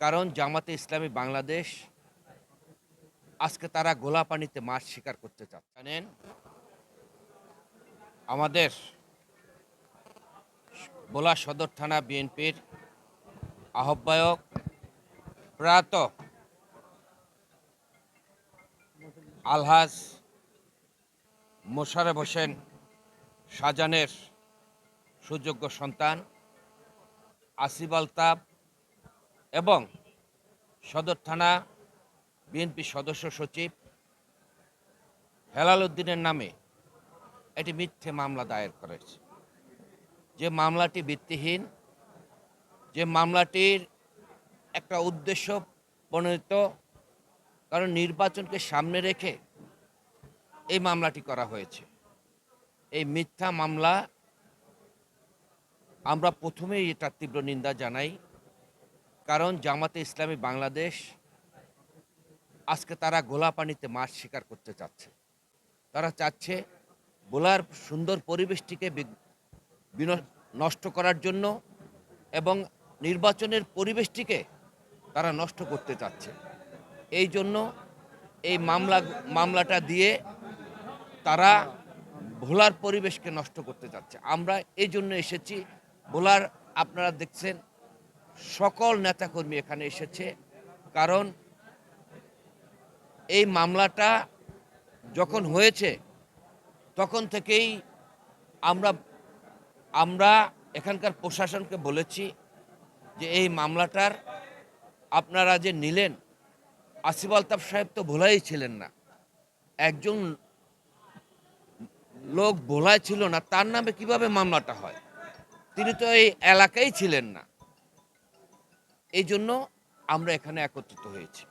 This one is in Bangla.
কারণ জামাতে ইসলামী বাংলাদেশ আজকে তারা গোলা পানিতে মাছ শিকার করতে চাচ্ছে। জানেন? আমাদের বোলা সদর থানা বিএনপির আহ্বায়ক প্রয়াত আলহাজ মোশারফ হোসেন শাহজাহানের সুযোগ্য সন্তান আসিফ আলতাব এবং সদর থানা বিএনপি সদস্য সচিব হেলাল উদ্দিনের নামে একটি মিথ্যে মামলা দায়ের করেছে। যে মামলাটি ভিত্তিহীন, যে মামলাটির একটা উদ্দেশ্য প্রণীত, কারণ নির্বাচনকে সামনে রেখে এই মামলাটি করা হয়েছে। এই মিথ্যা মামলা আমরা প্রথমেই এটা তীব্র নিন্দা জানাই। কারণ জামাতে ইসলামী বাংলাদেশ আজকে তারা গোলা পানিতে মাছ শিকার করতে চাচ্ছে। তারা চাচ্ছে বোলার সুন্দর পরিবেশটিকে নষ্ট করার জন্য এবং নির্বাচনের পরিবেশটিকে তারা নষ্ট করতে চাচ্ছে। এই জন্য এই মামলা, মামলাটা দিয়ে তারা ভোলার পরিবেশকে নষ্ট করতে চাচ্ছে। আমরা এই জন্য এসেছি। ভোলার আপনারা দেখছেন সকল নেতাকর্মী এখানে এসেছে। কারণ এই মামলাটা যখন হয়েছে, তখন থেকেই আমরা আমরা এখানকার প্রশাসনকে বলেছি যে এই মামলাটার আপনারা যে নিলেন, আসিফ আলতাফ সাহেব তো ভোলাই ছিলেন না। একজন লোক ভোলাই ছিল না, তার নামে কীভাবে মামলাটা হয়? তিনি তো এই এলাকায় ছিলেন না। এই জন্য আমরা এখানে একত্রিত হয়েছি।